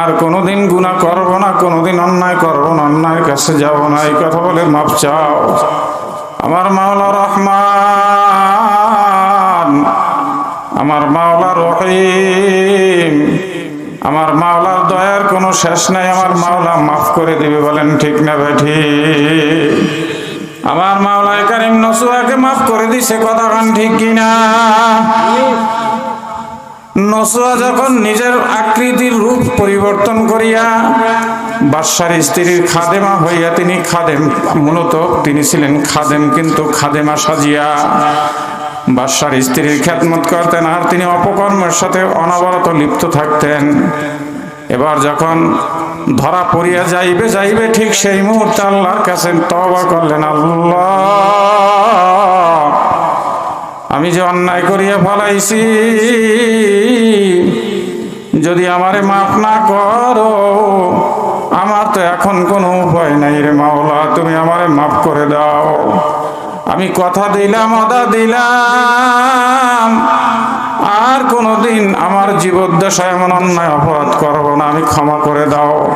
আর কোনোদিন গুণা করব না, কোনোদিন অন্যায় করব না, অন্যায়ের কাছে যাব না। এই কথা বলে মাপ চাও। আমার মাওলা রহমান, আমার মাওলা রহিম, আমার মাওলার দয়ার কোনো শেষ নাই, আমার মাওলা মাফ করে দিবে বলেন ঠিক না বেঠি আমার মাওলায় কারিম নসুয়াকে মাফ করে দিছে, কথা ঠিক কিনা? নসুয়া যখন নিজের আকৃতির রূপ পরিবর্তন করিয়া বাদশার স্ত্রীর খাদেমা হইয়া তিনি খাদেম, মূলত তিনি ছিলেন খাদেম, কিন্তু খাদেমা সাজিয়া বাদশার স্ত্রীর খ্যাতমত করতেন আর তিনি অপকর্মের সাথে অনবরত লিপ্ত থাকতেন। এবার যখন ধরা পড়িয়া যাইবে যাইবে ঠিক সেই মুহূর্তে আল্লাহর কাছে তবা করলেন, আল্লাহ আমি যে অন্যায় করিয়া ফলাইছি, যদি আমারে মাফ না করো, আমার তো এখন কোনো উপায় নাই রে মাওলা, তুমি আমারে মাফ করে দাও। আমি কথা দিলাম, অদা দিলাম কোনোদিন আমার জীবদ্দশায় এমন অন্যায় অপরাধ করব না। আমি ক্ষমা করে দাও।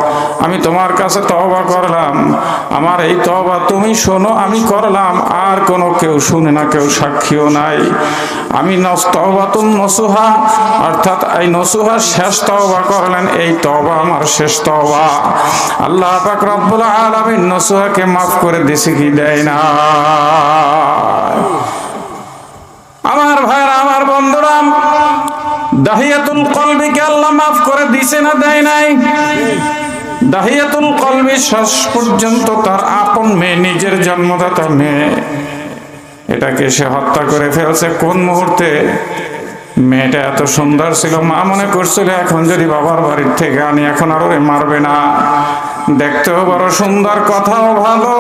আমি তোমার কাছে তওবা করলাম। আমার এই তওবা তুমি শোনো, আমি করলাম। আর কোনো কেউ শুনে না, কেউ সাক্ষীও নাই। আমি নস্তবাতুন নসুহা, অর্থাৎ এই নসুহা শেষ তওবা করলেন। এই তওবা আমার শেষ তওবা। আল্লাহ পাক রব্বুল আলামিন নসুহাকে মাফ করে দিছে কি দেয় না আমার ভাইরা আমার বন্ধুরা, দাহিয়াতুল কলবিকে আল্লাহ মাফ করে দিছে না দেয় নাই? দাহিয়াতুল কলবি শেষ পর্যন্ত তার আপন মেয়ে, নিজের জন্মদাতা মেয়ে, এটাকে সে হত্যা করে ফেলছে। কোন মুহূর্তে মেয়েটা এত সুন্দর ছিল? মা মনে করছিল, এখন যদি বাবার বাড়ির থেকে আনি, এখন আর ওরে মারবে না। দেখতেও বড় সুন্দর, কথাও ভালো।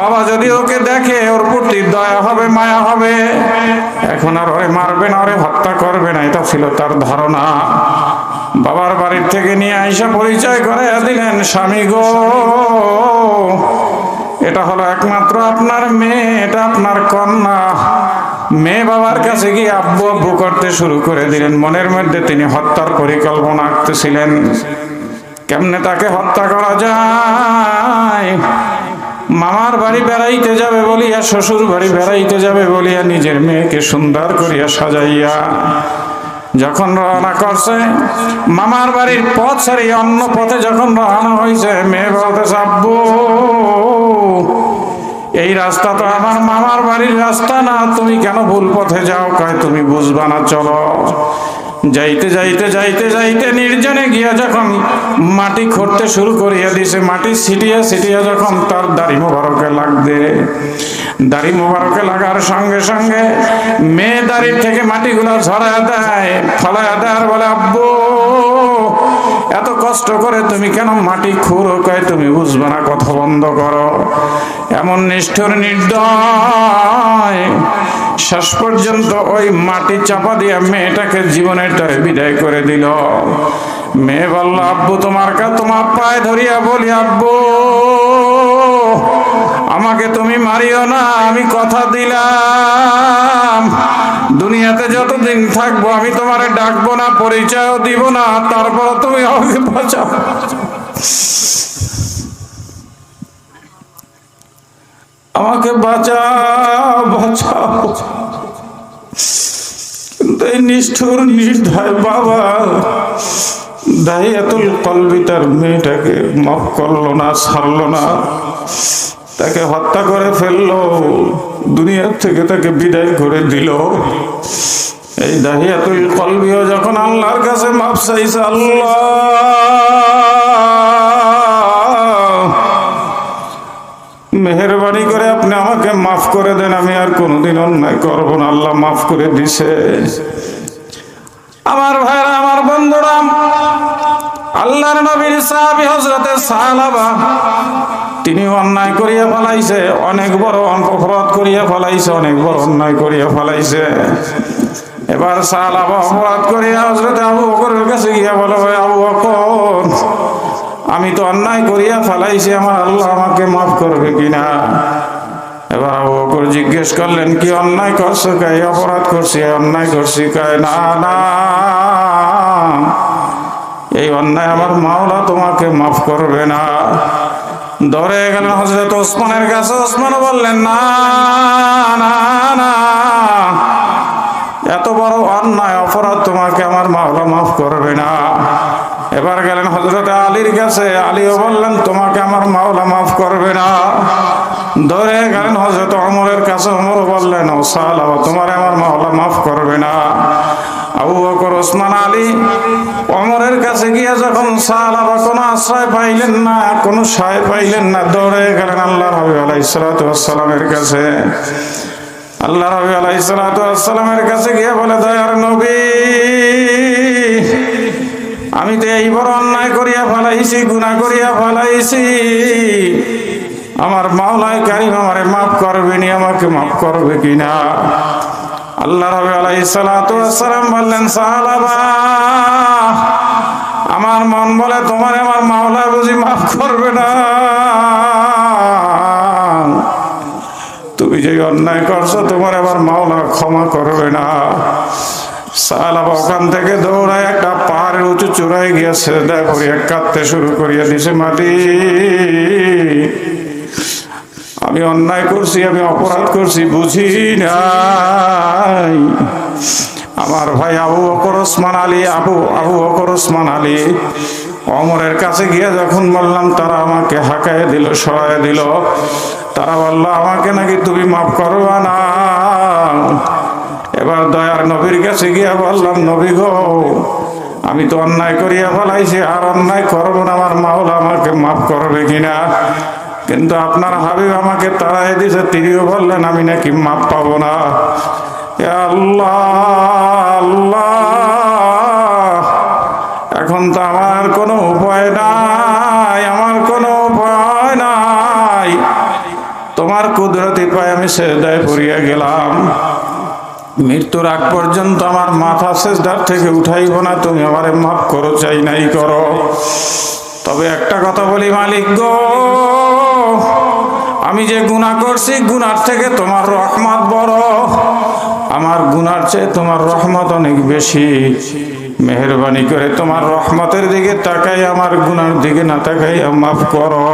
বাবা যদি ওকে দেখে, ওর প্রতি দয়া হবে, মায়া হবে, এখন আর ওরে মারবে না, ওরে হত্যা করবে না, এটা ছিল তার ধারণা। বাবার বাড়ির থেকে নিয়ে আইসা পরিচয় করে দিলেন, স্বামী গো, এটা হলো একমাত্র আপনার মেয়ে, এটা আপনার কন্যা। মেয়ে বাবার কাছে গিয়ে আব্বু আব্বু করতে শুরু করে দিলেন। মনের মধ্যে তিনি হত্যার পরিকল্পনা আঁকতেছিলেন কেমনে তাকে হত্যা করা যায়? মামার বাড়ি বেড়াইতে যাবে বলিয়া, শ্বশুর বাড়ি বেড়াইতে যাবে বলিয়া নিজের মেয়েকে সুন্দর করিয়া সাজাইয়া যখন রওনা করছে, মামার বাড়ির পথ ছাড়িয়ে অন্য পথে যখন রওনা হয়েছে মেয়ে বলতে আব্বু, এই রাস্তা তো আমার মামার বাড়ির রাস্তা না, তুমি কেন ভুল পথে যাও? কয়, তুমি বুঝবা না, চলো। যাইতে যাইতে যাইতে যাইতে নির্জনে গিয়া যখন মাটি খুঁড়তে শুরু করিয়া দিছে, মাটি ছিটিয়া ছিটিয়া যখন তার দাড়ি মোবারকে লাগবে। দাড়ি মোবারকে লাগার সঙ্গে সঙ্গে মেয়ে দাড়ির থেকে মাটিগুলো ঝরায় দেয় ফলায় দেয় বলে, আব্বু, এত কষ্ট করে তুমি কেন মাটি খুঁড়ো? কয়, তুমি বুঝবে না, কথা বন্ধ করো। এমন নিষ্ঠুর নির্দয় শেষ পর্যন্ত ওই মাটি চাপা দিয়া মেয়েটাকে জীবনের বিদায় করে দিল। মেয়ে বলল, আব্বু, তোমার কা, তোমার পায়ে ধরিয়া বলি, আব্বু, আমাকে তুমি মারিও না, আমি কথা দিলাম। দুনিয়াতে যতদিন থাকব, আমি তোমারে ডাকবো না, পরিচয়ও দিব না তারপর তুমি আমাকে বাঁচাও। আমাকে বাঁচাও বাঁচাও। কিন্তু এই নিষ্ঠুর, নির্দয় বাবা দাহিয়াতুল কলবি তার মেয়েটাকে মাফ করল না, ছাড়লো না। তাকে হত্যা করে ফেলল দুনিয়ার থেকে তাকে বিদায় করে দিল। এই দাহিয়াতুল কলবিও যখন আল্লাহর কাছে মাফ চাইছে, আল্লাহ মেহরবানি করে আপনি আমাকে মাফ করে দেন, আমি আর কোনোদিন অন্যায় করব না। আল্লাহ মাফ করে দিছে। আমার ভাইরা, আমার বন্ধুরা, আল্লাহর নবীর সাহাবী হযরতে সাহাবা তিনি অন্যায় করিয়া ফলাইছে, অনেক বড় অপরাধ করিয়া ফলাইছে, অনেক বড় অন্যায় করিয়া ফলাইছে। এবার সাহাবা অপরাধ করিয়া হযরতে আবু বকরের কাছে গিয়া বলে আবু বকর, আমি তো অন্যায় করিয়া ফেলাইছি, আমার আল্লাহ আমাকে মাফ করবে কিনা? এবার আবু বকর জিজ্ঞেস করলেন, কি অন্যায় করছ কে? অপরাধ করছি অন্যায় করছি কয় না না। এই অন্যায় আমার মাওলা তোমাকে মাফ করবে না। ধরে গেলেন হজরত ওসমানের কাছে। ওসমান বললেন, না না না। এত বড় অন্যায়, অপরাধ তোমাকে আমার মাওলা মাফ করবে হজরত আলীর কাছে আলীও বললেন, তোমাকে আমার মাওলা মাফ করবে না। ধরে গেলেন হজরত অমরের কাছে। অমর বললেন, ও সালাবা তোমার আমার মাওলা মাফ করবে না। আবু বকর, ওসমান, আলী অমরের কাছে গিয়ে যখন সালাবা কোনো আশ্রয় পাইলেন না, কোনো সায় পাইলেন না দৌড়ে গেলেন আল্লাহ রবি আলাইসালামের কাছে। আল্লাহ রবি আলাইসালামের কাছে গিয়ে বলে, দয়ার নবী আমি তো এই বড় অন্যায় করিয়া ফেলাইছি গুণা করিয়া ফেলাইছি। আমার মাওলায় কারিম আমারে মাফ করবে নি, আমাকে মাফ করবে কিনা? আল্লাহ রবি আলাইসালাম বললেন আমার মন বলে তোমার আমার মাওলা বুঝি মাফ করবে না। তুমি যে অন্যায় করছ, তোমার এবার মাওলা ক্ষমা করবে না। থেকে দৌড়ায় একটা উঁচু চূড়ায় এক কাঁদতে শুরু মাটি। আমি অন্যায় করছি, আমি অপরাধ করছি, বুঝি নাই। আমার ভাই আবু বকর ওসমান আলী, আবু আবু বকর ওসমান আলী অমরের কাছে গিয়ে যখন বললাম, তারা আমাকে হাঁকায় দিল সরাই দিল। তারা বলল, আমাকে নাকি তুমি মাফ করবা না। এবার দয়ার নবীর কাছে গিয়ে বললাম, নবী গো, আমি তো অন্যায় করিয়া ফেলাইছি, আর অন্যায় করব না। আমার মাওলা আমাকে মাফ করবে কিনা? কিন্তু আপনার হাবিব আমাকে তাড়াই দিছে, তিনিও বললেন, আমি নাকি মাপ পাবো না। আল্লাহ এখন তো আমার কোনো উপায় নাই, আমার কোনো উপায় নাই। তোমার কুদরতি পায় আমি সেদায় পড়িয়া গেলাম। মৃত্যুর আগ পর্যন্ত আমার মাথা শেষদার থেকে উঠাইব না, তুমি আমারে মাফ করো, চাই নাই করো। তবে একটা কথা বলি, মালিক গো, আমি যে গুণা করছি গুনার থেকে তোমার রহমত বড়। আমার গুনার চেয়ে তোমার রহমত অনেক বেশি। মেহরবানি করে তোমার রহমতের দিকে তাকাই আমার গুনার দিকে না তাকাই মাফ করো।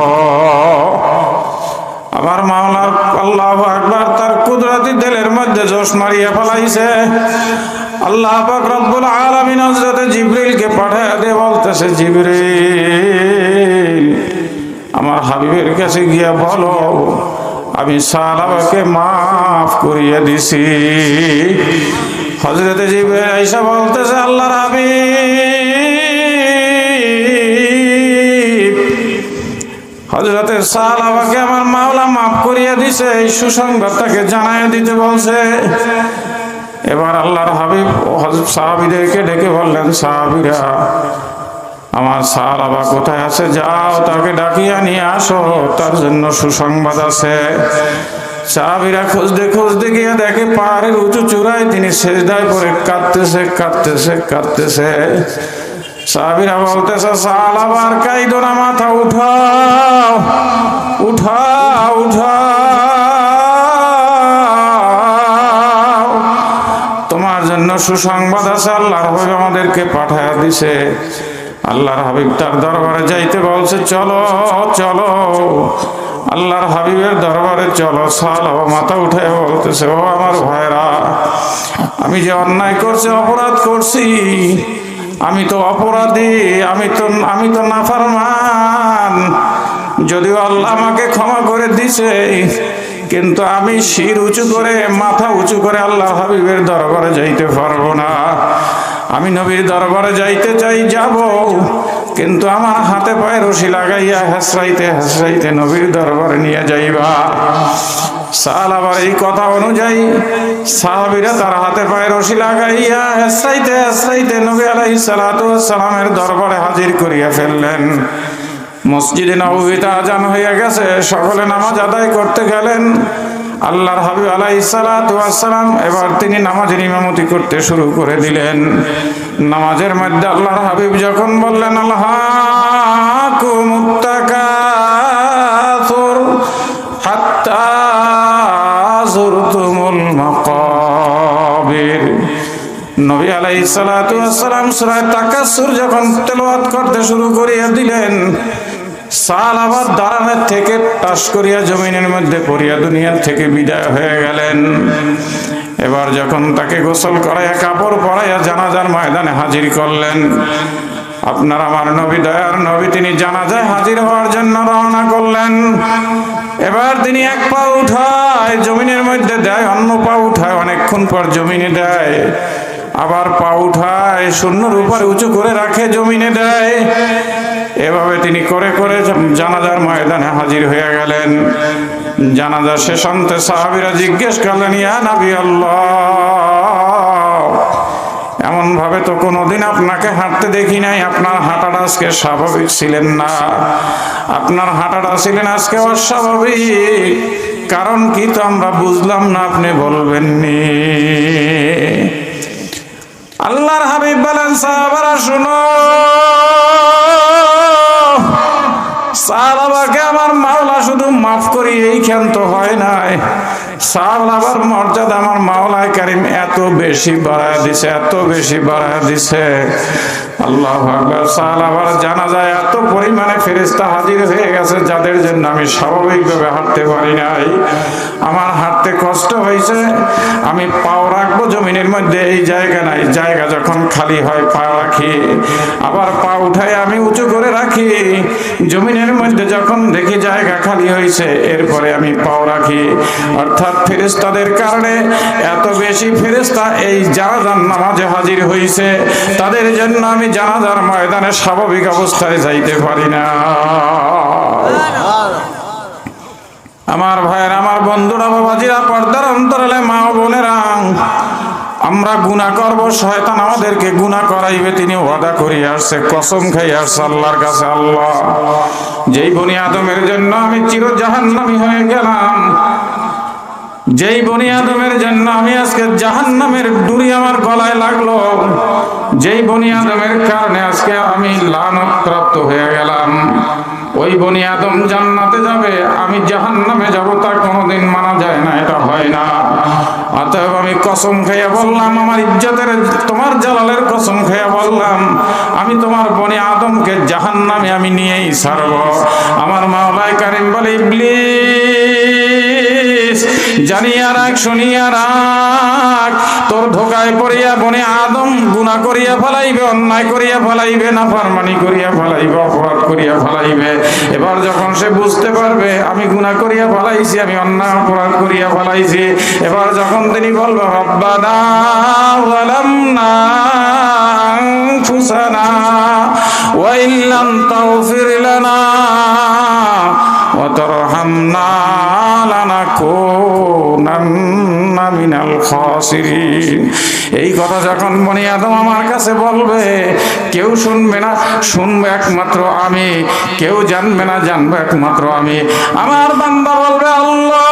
আমার মাওলার আল্লাহ আকবার তার কুদরতি দিলের মধ্যে জোশ মারিয়া ফেলাইছে। আল্লাহ পাক রব্বুল আলামিন হযরত জিবরিলকে পাঠায় দে বলতেছে, জিবরিল, আমার হাবিবের কাছে গিয়া বলো, আমি সালাবাকে মাফ করিয়া দিছি। হজরতে জিবরিল আইসা বলতেছে, আল্লাহর হাবিব হজরতের সাহাবাকে আমার মাওলা মাফ করিয়া দিছে, এই সুসংবাদটাকে জানায় দিতে বলছে। এবার আল্লাহর হাবিব হজরত সাহাবিদেরকে ডেকে বললেন, সাহাবিরা, আমার সাহাবা কোথায় আছে? যাও, তাকে ডাকিয়া নিয়ে আসো, তার জন্য সুসংবাদ আছে। সাহাবিরা খুঁজতে খুঁজতে গিয়ে দেখে পাহাড়ের উঁচু চূড়ায় তিনি শেষদায় পরে কাঁদতেছে কাঁদতেছে কাঁদতেছে। সাহাবিরা বলতেছে সালাবার কাইদো না, মাথা উঠাও। সুসংবাদ আছে আল্লাহর হাবিব আমাদেরকে পাঠায়া দিছে। আল্লাহর হাবিব তার দরবারে যাইতে বলছে, চলো চলো। আল্লাহর হাবিবের দরবারে চলো সালাবা মাথা উঠে বলতেছে, ও আমার ভাইরা, আমি যে অন্যায় করছি, অপরাধ করছি, আমি তো অপরাধী, আমি তো আমি তো নাফারমান। যদিও আল্লাহ আমাকে ক্ষমা করে দিছে কিন্তু আমি শির উঁচু করে, মাথা উঁচু করে আল্লাহ হাবিবের দরবারে যাইতে পারব না। আমি নবীর দরবারে যাইতে চাই, যাব। কিন্তু আমার হাতে পায়ে রশি লাগাইয়া হেসরাইতে হেসরাইতে নবীর দরবারে নিয়ে যাইবা। সাল আবার এই কথা অনুযায়ী সাহাবিরা তার হাতে পায়ে রশি লাগাইয়া হেসরাইতে হেসরাইতে নবী সালাতু সালামের দরবারে হাজির করিয়া ফেললেন। মসজিদে নবীতে আজান হয়ে গেছে, সকলে নামাজ আদায় করতে গেলেন। আল্লাহর হাবিব আলাই সালাম এবার তিনি নামাজের ইমামতি করতে শুরু করে দিলেন। নামাজের মধ্যে আল্লাহর হাবিব যখন বললেন আল্লাহ নবী আলাই সালাম সুরায় তাকাসুর যখন তেলাওয়াত করতে শুরু করিয়া দিলেন সাল আবার দাঁড়ানোর থেকে টাস করিয়া জমিনের মধ্যে পড়িয়া দুনিয়ার থেকে বিদায় হয়ে গেলেন। এবার যখন তাকে গোসল করাইয়া কাপড় পরাইয়া জানাজার ময়দানে হাজির করলেন, আপনার আমার নবী, দয়ার নবী, তিনি জানাজায় হাজির হওয়ার জন্য রওনা করলেন। এবার তিনি এক পা উঠায়, জমিনের মধ্যে দেয়, অন্য পা উঠায়, অনেকক্ষণ পর জমিনে দেয়। আবার পা উঠায়, শূন্যর উপরে উঁচু করে রাখে, জমিনে দেয়। এভাবে তিনি করে করে জানাজার ময়দানে হাজির হয়ে গেলেন। জানাজা শেষ অন্তে সাহাবিরা জিজ্ঞেস করলেন, ইয়া নাবি আল্লাহ এমন ভাবে তো কোনোদিন আপনাকে হাঁটতে দেখি নাই। আপনার হাঁটাটা আজকে স্বাভাবিক ছিলেন না। আপনার হাঁটাটা ছিলেন আজকে অস্বাভাবিক। কারণ কি তো আমরা বুঝলাম না, আপনি বলবেননি। আল্লাহর হাবিব বলেন, সাহাবারা, শুনো। সাহাবাকে আমার মাওলা শুধু মাফ করি এই তো হয় নাই। সাহাবার মর্যাদা আমার মাওলায় কারিম এত বেশি বাড়ায় দিছে, এত বেশি বাড়ায় দিছে। এত পরিমাণে হাজির হয়ে গেছে, যাদের জন্য আমি স্বাভাবিকভাবে পারি নাই। আমার হাঁটতে কষ্ট হয়েছে, আমি পাও রাখব জমিনের মধ্যে, এই জায়গা নাই। জায়গা যখন খালি হয়, পা রাখি। আবার পা উঠাই আমি উঁচু করে রাখি। জমিনের মধ্যে যখন দেখি জায়গা খালি হয়েছে, এরপরে আমি পাও রাখি। অর্থাৎ ফেরেস্তাদের কারণে এত বেশি ফেরেস্তা এই জানাজার নামাজে হাজির হয়েছে। তাদের জন্য আমি জানাজার ময়দানে স্বাভাবিক অবস্থায় যাইতে পারি না। আমার ভাইয়ের, আমার বন্ধুরা, বাবাজিরা, পর্দার অন্তরালে মা বোনেরা, আমরা গুণা করব, শয়তান আমাদেরকে গুণা করাইবে, তিনি ওয়াদা করি আসছে, কসম খাই আসছে আল্লাহর কাছে, আল্লাহ। যেই বনি আদমের জন্য আমি চির জাহান্নামি হয়ে গেলাম, যেই বনি আদমের জন্য আমি আজকে জাহান্নামের ডুরি আমার গলায় লাগল যেই বনি আদমের কারণে আজকে আমি লানত প্রাপ্ত হয়ে গেলাম। ওই বনি আদম জান্নাতে যাবে, আমি জাহান্নামে যাব, তা কোনোদিন মানা যায় না, এটা হয় না। অতএব আমি কসম খাইয়া বললাম, আমার ইজ্জতের, তোমার জালালের কসম খাইয়া বললাম, আমি তোমার বনি আদমকে জাহান্নামে আমি নিয়েই ছাড়ব। আমার মাওলাই কারিম বলে, ইবলিস জানিয়া রাখ শুনিয়া রাখ তোর ধোকায় পড়িয়া বনে আদম গুনাহ করিয়া ফেলাইবে অন্যায় করিয়া ফেলাইবে না ফারমানি করিয়া ফেলাইবে অপরাধ করিয়া ফেলাইবে এবার যখন সে বুঝতে পারবে আমি গুনাহ করিয়া ফেলাইছি আমি অন্যায় অপরাধ করিয়া ফেলাইছি এবার যখন তিনি বলবে রব্বানা যালামনা আনফুসানা ওয়া ইল্লাম তাগফির লানা وترحمنا লাকুনান্না মিনাল খাসিরিন। এই কথা যখন বনি আদম আমার কাছে বলবে, কেউ শুনবে না, শুনবে একমাত্র আমি। কেউ জানবে না, জানবে একমাত্র আমি। আমার বান্দা বলবে, আল্লাহ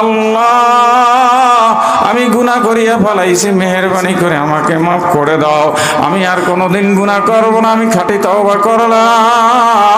আল্লাহ, আমি গুণা করিয়া ফলাইছি, মেহরবানি করে আমাকে মাফ করে দাও। আমি আর কোনোদিন গুণা করব না, আমি খাটি তওবা করলাম।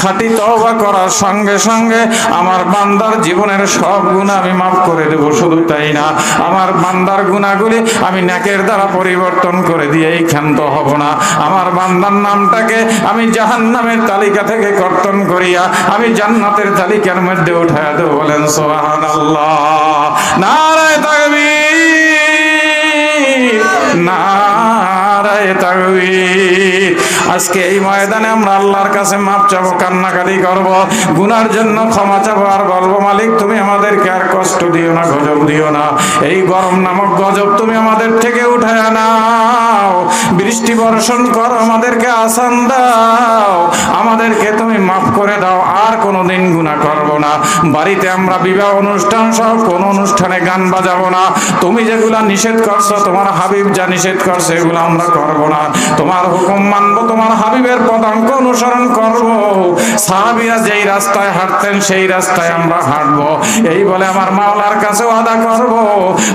খাঁটি তওবা করার সঙ্গে সঙ্গে আমার বান্দার জীবনের সব গুনাহ আমি মাফ করে দেব, শুধু তাই না। আমার বান্দার গুনাহগুলি আমি নাকের দ্বারা পরিবর্তন করে দিয়েই ক্ষান্ত হব না। আমার বান্দার নামটাকে আমি জাহান্নামের তালিকা থেকে কর্তন করিয়া আমি জান্নাতের তালিকার মধ্যে উঠায় দেব বলেন, সুবহানাল্লাহ। নারায় আজকে এই ময়দানে আমরা আল্লাহর কাছে মাপ চাব, কান্নাকাটি করব। গুনার জন্য ক্ষমা চাবো আর বলব, মালিক, তুমি আমাদেরকে আর কষ্ট দিও না, গজব দিও না। এই গরম নামক গজব তুমি আমাদের থেকে উঠায় নাও বৃষ্টি বর্ষণ করো আমাদেরকে আসান দাও। আমাদেরকে তুমি মাফ করে দাও, আর কোনোদিন গুনাহ করব না। বাড়িতে আমরা বিবাহ অনুষ্ঠান সহ কোন অনুষ্ঠানে গান বাজাবো না। তুমি যেগুলা নিষেধ করছ, তোমার হাবিব যা নিষেধ করছে, এগুলো আমরা করব না। তোমার হুকুম মানবো, তোমার হাবিবের পদাঙ্ক অনুসরণ করব। সাহাবিরা যেই রাস্তায় হাঁটতেন, সেই রাস্তায় আমরা হাঁটবো। এই বলে আমার মাওলার কাছে আদা করব।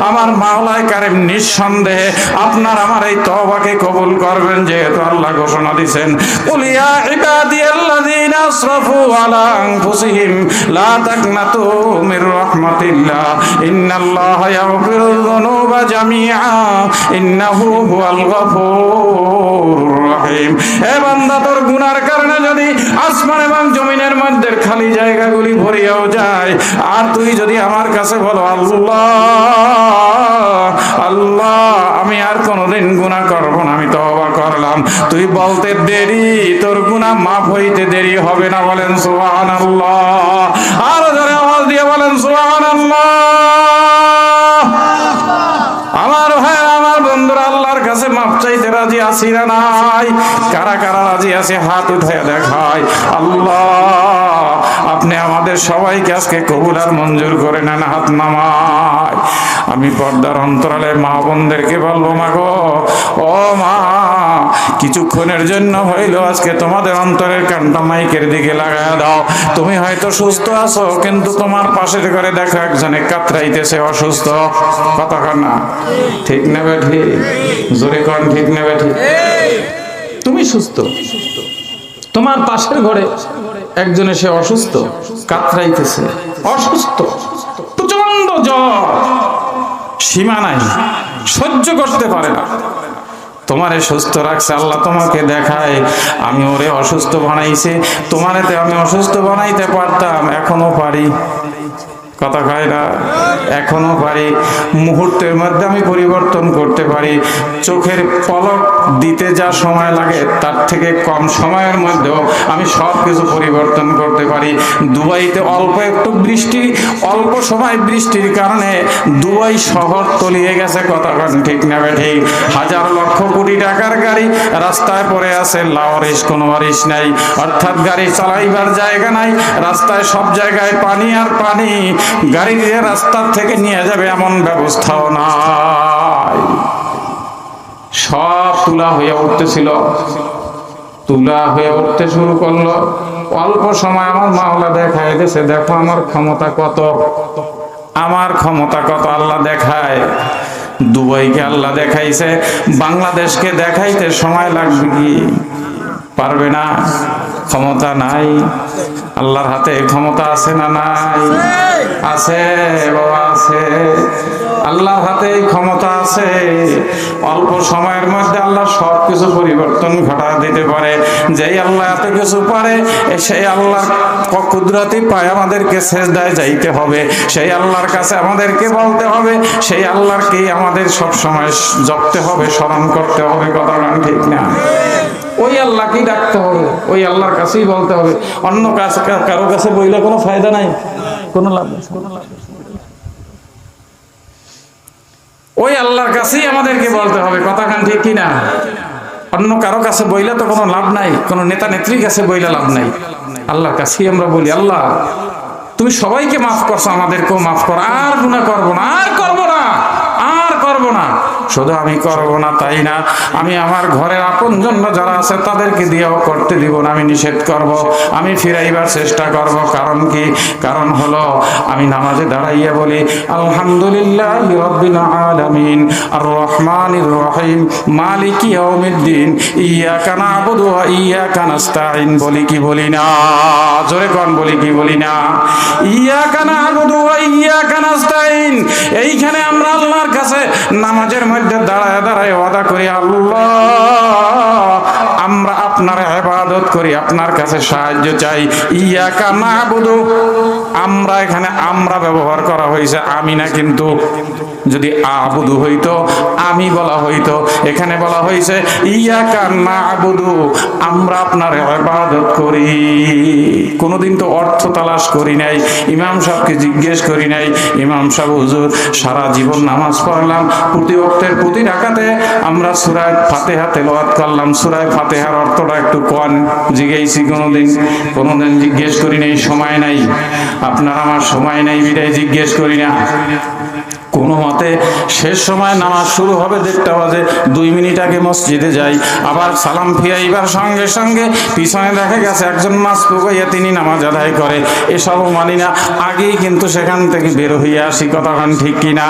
আমার মাওলায় কারিম নিঃসন্দেহে আপনার আমার এই তওবাকে কবুল করবেন, যেহেতু আল্লাহ ঘোষণা দিবেন কুলিয়া ইবাদিয়াল্লাযিনা আসরাফু আলা আনফুসিহিম, লা তাকনাতু মির রাহমাতিল্লাহ, ইন্নাল্লাহা ইয়াগফিরুয যুনুবা জামিআ, ইন্নাহু হুয়াল গফুরুর রহিম। হে বান্দা, তোর গুনার কারণে যদি আসমান এবং জমিনের মধ্যে খালি জায়গাগুলি ভরিয়াও যায়? আর তুই যদি আমার কাছে বলো, আল্লাহ আল্লাহ, আমি আর কোনোদিন গুণা করব না, আমি তবা করলাম। তুই বলতে দেরি, তোর গুণা মাফ হইতে দেরি হবে না বলেন সোহান আল্লাহ আর কাছে মাপ চাইতে রাজি আছি না নাই? কারা কারা রাজি আছে, হাত উঠে দেখায়। আল্লাহ আপনি আমাদের সবাইকে আজকে কবুল আর মঞ্জুর করে নেন হাত নামায়। আমি পর্দার অন্তরালে মা বোনদেরকে বলব, মা গো, ও মা, কিছুক্ষণের জন্য হইল, আজকে তোমাদের অন্তরের কানটা মাইকের দিকে লাগায় দাও। তুমি হয়তো সুস্থ আছো, কিন্তু তোমার পাশের ঘরে দেখো একজনে কাতরাইতেছে অসুস্থ। কতক্ষণ না। ঠিক নেবে ঠিক। জোরে কন ঠিক নেবে ঠিক। তুমি সুস্থ। তোমার পাশের ঘরে একজনে সে অসুস্থ, কাতরাইতেছে। অসুস্থ। প্রচণ্ড জ্বর। সীমা নাই। সহ্য করতে পারে না। তোমারে সুস্থ রাখছে, আল্লাহ তোমাকে দেখায়, আমি ওরে অসুস্থ বানাইছে। তোমারেতে আমি অসুস্থ বানাইতে পারতাম, এখনও পারি। কথা খায় না? এখনও পারি। মুহূর্তের মধ্যে আমি পরিবর্তন করতে পারি। চোখের পলক দিতে যা সময় লাগে, তার থেকে কম সময়ের মধ্যেও আমি সব কিছু পরিবর্তন করতে পারি। দুবাইতে অল্প একটু বৃষ্টি, অল্প সময় বৃষ্টির কারণে দুবাই শহর তলিয়ে গেছে কথা ঠিক না ঠিক? হাজার লক্ষ কোটি টাকার গাড়ি রাস্তায় পড়ে আছে লাওয়ারিস কোনো বারিশ নাই। অর্থাৎ গাড়ি চালাইবার জায়গা নাই, রাস্তায় সব জায়গায় পানি আর পানি। গাড়ি দিয়ে রাস্তার থেকে নিয়ে যাবে এমন ব্যবস্থাও নাই। সব তুলা হয়ে উঠতেছিল। তুলা হয়ে উঠতে শুরু করল। অল্প সময় আমার মাওলা দেখায় দিয়েছে দেখো আমার ক্ষমতা কত? আমার ক্ষমতা কত? আল্লাহ দেখায়। দুবাইকে আল্লাহ দেখাইছে। বাংলাদেশকে দেখাইতে সময় লাগবে কি? পারবে না। ক্ষমতা নাই? আল্লাহর হাতে ক্ষমতা আছে না নাই? আছে, বাবা, আছে। আল্লাহর হাতে ক্ষমতা আছে। অল্প সময়ের মধ্যে আল্লাহ সব কিছু পরিবর্তন ঘটা দিতে পারে। যেই আল্লাহ এত কিছু পারে সেই আল্লাহর কুদরতি পায় আমাদেরকে শেষদায় যাইতে হবে। সেই আল্লাহর কাছে আমাদেরকে বলতে হবে, সেই আল্লাহরকেই আমাদের সব সময় জপতে হবে, স্মরণ করতে হবে, কথা ঠিক না। ওই আল্লাহকেই ডাকতে হবে? ওই আল্লাহর কাছেই বলতে হবে। অন্য কাছে কারও কাছে বইলে কোনো ফায়দা নাই? কোনো লাভ নেই। কোনো ওই আল্লাহর কাছেই আমাদেরকে বলতে হবে। কথাখান ঠিক কি না? অন্য কারও কাছে বইলে তো কোনো লাভ নাই। কোনো নেতা নেত্রীর কাছে বইলে লাভ নাই। আল্লাহর কাছেই আমরা বলি, আল্লাহ, তুমি সবাইকে মাফ করছ আমাদেরকেও মাফ করো। আর গুণা করব না, আর করব না, আর করব না। শুধু আমি করব না, তাই না? আমি আমার ঘরের আপন জন্য যারা আছে তাদেরকে দিয়েও করতে দিব না, আমি নিষেধ করব। আমি ফিরাইবার চেষ্টা করব, কারণ কি? কারণ হলো, আমি নামাজে দাঁড়াইয়া বলি, আলহামদুলিল্লাহ বলি কি বলি না? জোরে কোন, বলি কি বলি না? ইয়াকা নাবুদু ওয়া ইয়াকা নাস্তাইন এইখানে আমরা আল্লাহর কাছে নামাজের মধ্যে দাঁড়ায় দাঁড়ায় ওয়াদা করি আল্লাহ আমরা আপনার ইবাদত করি, আপনার কাছে সাহায্য চাই। ইয়াকা নাবুদু। আমরা এখানে আমরা ব্যবহার করা হয়েছে, আমি না কিন্তু। যদি আবুদু হইতো, আমি বলা হইতো। এখানে বলা হয়েছে, ইয়াকা নাবুদু, আমরা আপনার ইবাদত করি। কোনোদিন তো অর্থ তালাশ করি নাই, ইমাম সাহেবকে জিজ্ঞেস করি নাই। ইমাম সাহেব, হুজুর, সারা জীবন নামাজ পড়লাম, প্রতি অক্টের প্রতি রাখাতে আমরা সুরায় ফাতেহা তেলাওয়াত করলাম। সুরায় ফাতেহার অর্থটা একটু কন জিজ্ঞেসি কোনোদিন কোনোদিন জিজ্ঞেস করি নাই, সময় নাই। আপনার আমার সময় নাই, বিদায় জিজ্ঞেস করি না। কোনো মতে শেষ সময় নামাজ শুরু হবে দেড়টা বাজে, দুই মিনিট আগে মসজিদে যাই। আবার সালাম ফিরাইবার সঙ্গে সঙ্গে পিছনে দেখা গেছে একজন মাছ পুকাইয়া তিনি নামাজ আদায় করে। এসবও মানি না। আগেই কিন্তু সেখান থেকে বের হইয়া আসি কতক্ষণ ঠিক কিনা?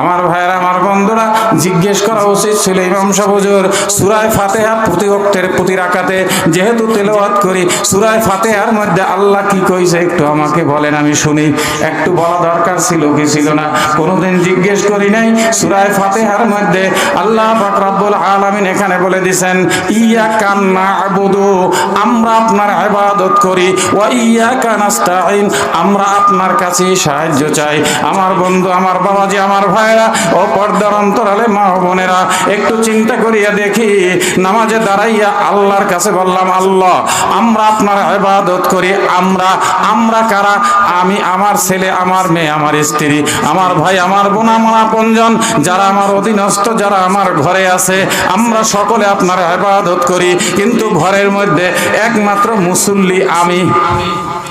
আমার ভাইয়েরা, আমার বন্ধুরা, জিজ্ঞেস করা উচিত ছিল ইমাম সাহুজুর সুরায় ফাতেহা প্রতি অক্ষের প্রতি রাখাতে যেহেতু তেলাওয়াত করি, সুরায় ফাতেহার মধ্যে আল্লাহ কি কইছে একটু আমাকে বলেন, আমি শুনি। একটু বলা দরকার ছিল কি ছিল না, কোনোদিন জিজ্ঞেস করি নাই। সুরায় ফাতেহার মধ্যে আল্লাহ পাক রব্বুল আলামিন এখানে বলে দিছেন ইয়া কান্না আবুদু আমরা আপনার ইবাদত করি, ওয়া ইয়া কানাস্তাইন আমরা আপনার কাছে সাহায্য চাই। আমার বন্ধু, আমার বাবাজি, আমার ভাইরা ও পর্দার অন্তরালে মা বোনেরা, একটু চিন্তা করিয়া দেখি, নামাজে দাঁড়াইয়া আল্লাহর কাছে বললাম, আল্লাহ, আমরা আপনার ইবাদত করি, আমরা আমরা কারা? আমি আমার ছেলে, আমার মেয়ে, আমার স্ত্রী, আমার ভাই, আমার বোন, আমার আপনজন, যারা আমার অধীনস্থ, যারা আমার ঘরে আছে, আমরা সকলে আপনার ইবাদত করি। কিন্তু ঘরের মধ্যে একমাত্র মুসল্লি আমি।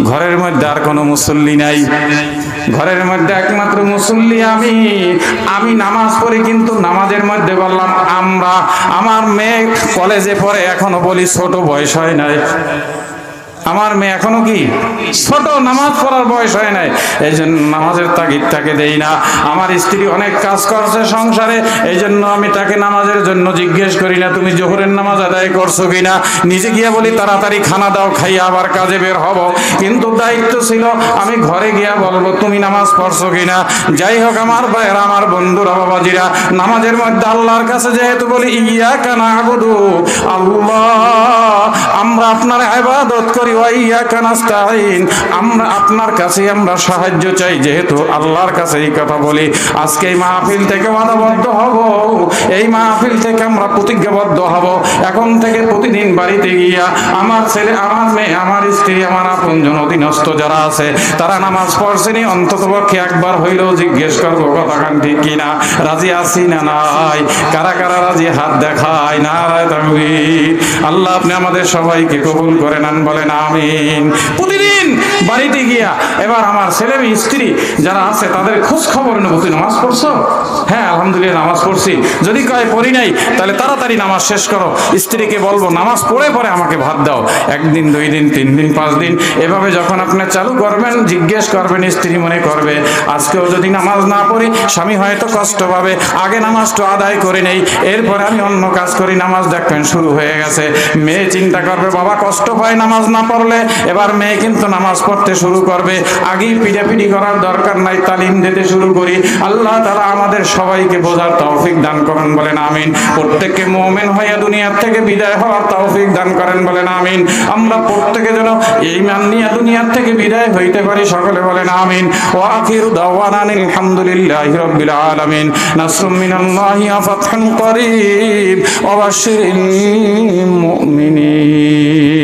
ঘরের মধ্যে আর কোনো মুসল্লি নাই। ঘরের মধ্যে একমাত্র মুসল্লি আমি। আমি নামাজ পড়ি কিন্তু নামাজের মধ্যে বললাম, আমরা, আমার মেয়ে কলেজে পড়ে, এখনও বলি ছোট বয়স হয় নাই। আমার মেয়ে এখনও কি? ছোট, নামাজ পড়ার বয়স হয় নাই। এই জন্য নামাজের তাগিদ তাকে দেই না। আমার স্ত্রী অনেক কাজ করছে সংসারে এই জন্য আমি তাকে নামাজের জন্য জিজ্ঞেস করি না, তুমি জোহরের নামাজ আদায় করছ কিনা? নিজে গিয়ে বলি, তাড়াতাড়ি খানা দাও, খাইয়া আবার কাজে বের হব। কিন্তু দায়িত্ব ছিল, আমি ঘরে গিয়া বলব, তুমি নামাজ পড়ছো কিনা? যাই হোক, আমার ভাইয়েরা, আমার বন্ধুরা, বাবাজিরা, নামাজের মধ্যে আল্লাহর কাছে যেহেতু বলি, ইয়া কানা আবুদু, আল্লাহ, আমরা আপনার ইবাদত করি আমরা আপনার কাছে আমরা সাহায্য চাই, যেহেতু আল্লাহর কাছে এই কথা বলি। আজকে এই মাহফিল থেকে ওয়াদাবদ্ধ হব, এই মাহফিল থেকে আমরা প্রতিজ্ঞাবদ্ধ হব। এখন থেকে প্রতিদিন বাড়িতে গিয়া আমার ছেলে, আমার মেয়ে, আমার স্ত্রী, আমার অধীনস্থ যারা আছে, তারা নামাজ পড়ছেনি অন্তত পক্ষে একবার হইলেও জিজ্ঞেস করব কথাখান ঠিক কিনা রাজি আছি না নাই? কারা কারা রাজি হাত দেখায় না আল্লাহ আপনি আমাদের সবাইকে কবুল করে নেন বলেন আমিন। প্রতিদিন বাড়িতে গিয়া এবার আমার ছেলে মেয়ে, স্ত্রী যারা আছে, তাদের খোঁজ খবর নেব। তুই নামাজ পড়ছো? হ্যাঁ আলহামদুলিল্লাহ, নামাজ পড়ছি। যদি কয় পড়ি নাই, তাহলে তাড়াতাড়ি নামাজ শেষ করো। স্ত্রীকে বলব, নামাজ পড়ে পরে আমাকে ভাত দাও। একদিন, দুই দিন, তিন দিন, পাঁচ দিন। এভাবে যখন আপনি চালু করবেন, জিজ্ঞেস করবেন, স্ত্রী মনে করবে, আজকেও যদি নামাজ না পড়ি, স্বামী হয়তো কষ্ট পাবে। আগে নামাজটা আদায় করে নেই। এরপরে আমি অন্য কাজ করি, নামাজ দেখবেন শুরু হয়ে গেছে। মেয়ে চিন্তা করবে, বাবা কষ্ট পায় নামাজ না পড়লে। এবার মেয়ে কিন্তু নামাজ পড়তে শুরু করবে। আগেই পিড়াপিড়ি করার দরকার নাই, তালিম দিতে শুরু করি। আল্লাহ তারা আমাদের সবাইকে বোঝার তৌফিক দান করেন বলেন, আমিন। প্রত্যেককে মোমেন হইয়া দুনিয়ার থেকে বিদায় হওয়ার তৌফিক দান করেন বলেন, আমিন। আমরা প্রত্যেকে যেন এই মান নিয়ে দুনিয়ার থেকে বিদায় হইতে পারি, সকলে বলেন, আমিন। ওয়াকির আখির দাওয়ানা আলহামদুলিল্লাহি রাব্বিল আলামিন। নাসরুম মিনাল্লাহি ওয়া ফাতহুন করিব। ওয়া মুমিনিন।